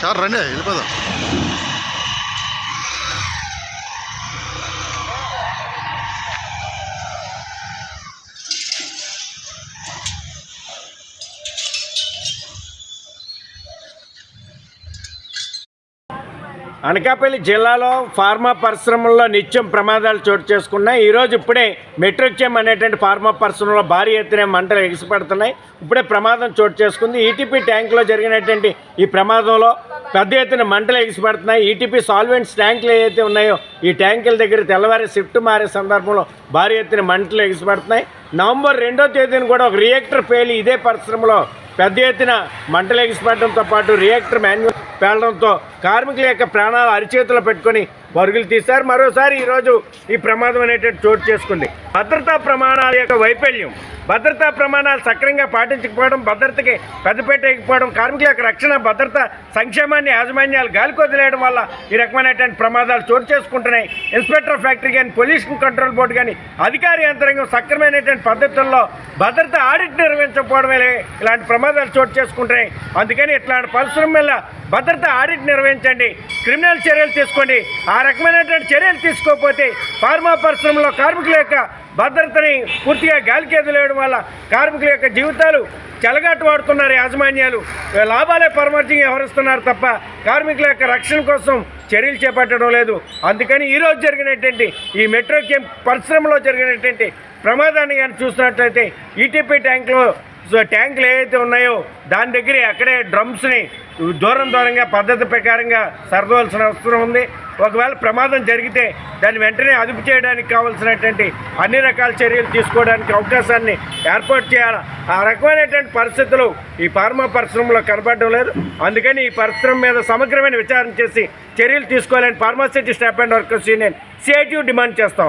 Sir రండి వెళ్ళిపోదాం అనకాపల్లి జిల్లాలో ఫార్మా పరిశ్రమల్లో నిత్యం ప్రమాదాలు చోటు చేసుకున్నాయి. ఈరోజు ఇప్పుడే మెట్రోచెమ్ అనేటువంటి ఫార్మా పరిశ్రమలో భారీ ఎత్తున మంటలు ఎగిసిపడుతున్నాయి. ఇప్పుడే ప్రమాదం చోటు చేసుకుంది. ఈటీపీ ట్యాంకులో జరిగినటువంటి ఈ ప్రమాదంలో పెద్ద ఎత్తున మంటలు ఎగిసిపడుతున్నాయి. ఈటీపీ సాల్వెంట్స్ ట్యాంకులు ఏవైతే ఉన్నాయో ఈ ట్యాంకుల దగ్గర తెల్లవారి షిఫ్ట్ మారే సందర్భంలో భారీ ఎత్తున మంటలు ఎగిసిపడుతున్నాయి. నవంబర్ రెండో తేదీన కూడా ఒక రియాక్టర్ పేలి ఇదే పరిశ్రమలో పెద్ద ఎత్తున మంటలు ఎగిసిపడడంతో పాటు రియాక్టర్ మాన్యువల్ పేలడంతో కార్మికుల యొక్క ప్రాణాలు అరిచేతులు పెట్టుకొని పరుగులు తీశారు. మరోసారి ఈరోజు ఈ ప్రమాదం అనేటువంటి చోటు చేసుకుంది. భద్రతా ప్రమాణాల యొక్క వైఫల్యం. భద్రతా ప్రమాణాలు సక్రమంగా పాటించకపోవడం భద్రతకి పెద్దపేట కార్మికుల యొక్క రక్షణ భద్రత సంక్షేమాన్ని యాజమాన్యాలు గాలికి వదిలేయడం వల్ల ఈ రకమైనటువంటి ప్రమాదాలు చోటు చేసుకుంటున్నాయి. ఇన్స్పెక్టర్ ఫ్యాక్టరీ కానీ పొల్యూషన్ కంట్రోల్ బోర్డు కానీ అధికార యంత్రాంగం సక్రమైనటువంటి పద్ధతుల్లో భద్రత ఆడిట్ నిర్వహించకపోవడమే ఇలాంటి ప్రమాదాలు చోటు చేసుకుంటున్నాయి. అందుకని ఇట్లాంటి పరిశ్రమ వల్ల భద్రత ఆడిట్ నిర్వహించండి. క్రిమినల్ చర్యలు తీసుకోండి. ఆ రకమైనటువంటి చర్యలు తీసుకోకపోతే ఫార్మా పరిశ్రమలో కార్మికుల యొక్క భద్రతని పూర్తిగా గాలికి ఎదులేయడం వల్ల కార్మికుల యొక్క జీవితాలు చెలగాటు వాడుతున్నారు యాజమాన్యాలు లాభాలే పరమార్థంగా వ్యవహరిస్తున్నారు తప్ప కార్మికుల యొక్క రక్షణ కోసం చర్యలు చేపట్టడం లేదు. అందుకని ఈరోజు జరిగినటువంటి ఈ మెట్రో క్యాంప్ పరిశ్రమలో జరిగినటువంటి ప్రమాదాన్ని కానీ చూసినట్లయితే ఈటీపీ ట్యాంక్లో సో ట్యాంకులు ఏవైతే ఉన్నాయో దాని దగ్గర అక్కడే డ్రమ్స్ని దూరం దూరంగా పద్ధతి ప్రకారంగా సర్దవలసిన అవసరం ఉంది. ఒకవేళ ప్రమాదం జరిగితే దాన్ని వెంటనే అదుపు చేయడానికి కావాల్సినటువంటి అన్ని రకాల చర్యలు తీసుకోవడానికి అవకాశాన్ని ఏర్పాటు చేయాలి? ఆ రకమైనటువంటి పరిస్థితులు ఈ ఫార్మా పరిశ్రమలో కనపడడం లేదు. అందుకని ఈ పరిశ్రమ మీద సమగ్రమైన విచారణ చేసి చర్యలు తీసుకోవాలని pharma city staff and workers union CIT demand చేస్తా